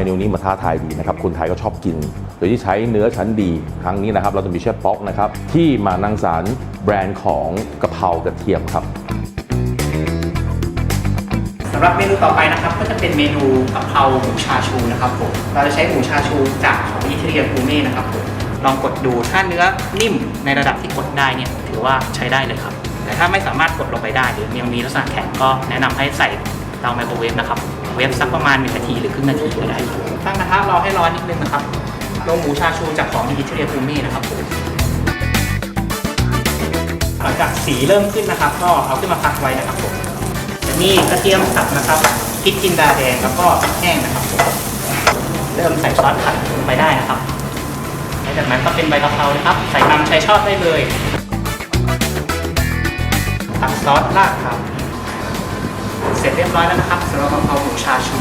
เมนูนี้มาท้าทายดีนะครับคนไทยก็ชอบกิน โดยที่ใช้เนื้อชั้นดีครั้งนี้นะครับ เราจะมีเชฟป๊อกนะครับที่มานังสารแบรนด์ของกะเพรากระเทียมครับสำหรับเมนูต่อไปนะครับก็จะเป็นเมนูกะเพราหมูชาชูนะครับผมเราจะใช้หมูชาชูจากของอิตาเลียนกูเม่นะครับผมลองกดดูถ้าเนื้อนิ่มในระดับที่กดได้เนี่ยถือว่าใช้ได้เลยครับ แต่ถ้าไม่สามารถกดลงไปได้หรือยังมีลักษณะแข็งก็แนะนำให้ใส่เตาไมโครเวฟนะครับ เวฟสักประมาณ1นาทีหรือครึ่งนาทีก็ได้ครับตั้งกระทะรอให้ร้อนนิดนึงนะครับลงหมูชาชูจากของอิตาเลียนกูเม่นะครับผมหลังจากสีเริ่มขึ้นนะครับ ก็เอาขึ้นมาพักไว้นะครับผมจะมีกระเทียมสับนะครับพริกจินดาแดงแล้วก็แห้งนะครับผมเริ่มใส่ซอสผัดลงไปได้นะครับหลังจากนั้นก็เป็นใบกะเพรานะครับ ใส่ตามใจชอบได้เลยตักซอสราดครับ เสร็จเรียบร้อยแล้วนะครับสำหรับกะเพราหมูชาชู